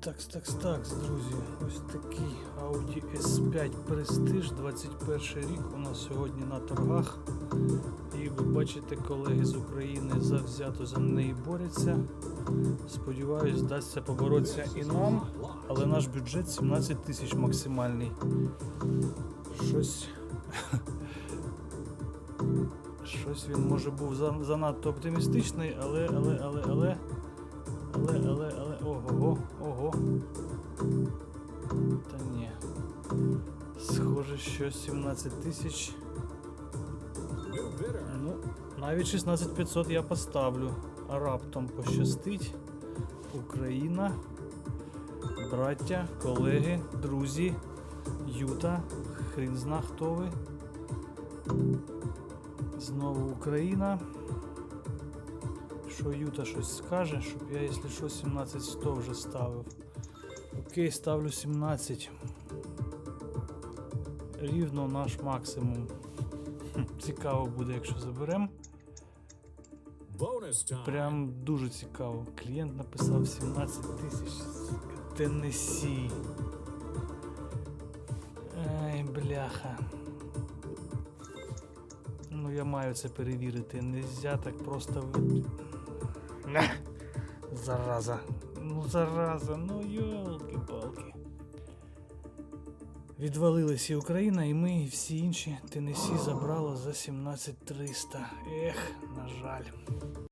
Такс, такс, такс, друзі. Ось такий Audi S5 Prestige 21 рік у нас сьогодні на торгах. І ви бачите, колеги з України завзято за неї борються. Сподіваюсь, вдасться поборотися і нам, але наш бюджет 17 тисяч максимальний. Щось. Щось він може був занадто оптимістичний, але, але, але, але. Але, але, але, ого, ого. Та ні. Схоже, що 17 тисяч. Ну, навіть 16500 я поставлю. А раптом пощастить. Україна. Браття, колеги, друзі, Юта. Хрін зна хто ви. Знову Україна. Що Юта щось скаже, щоб я, якщо що, 17100 вже ставив. Окей, ставлю 17. Рівно наш максимум. Хм, Цікаво буде, якщо заберемо. Прям дуже цікаво. Клієнт написав 17 тисяч. Теннессі. Ай, бляха. Ну, я маю це перевірити. Нельзя так просто! Зараза. Ну, зараза, ну йолки-палки. Відвалилась і Україна, і ми, і всі інші Тенесі забрало за 17300. Ех, на жаль.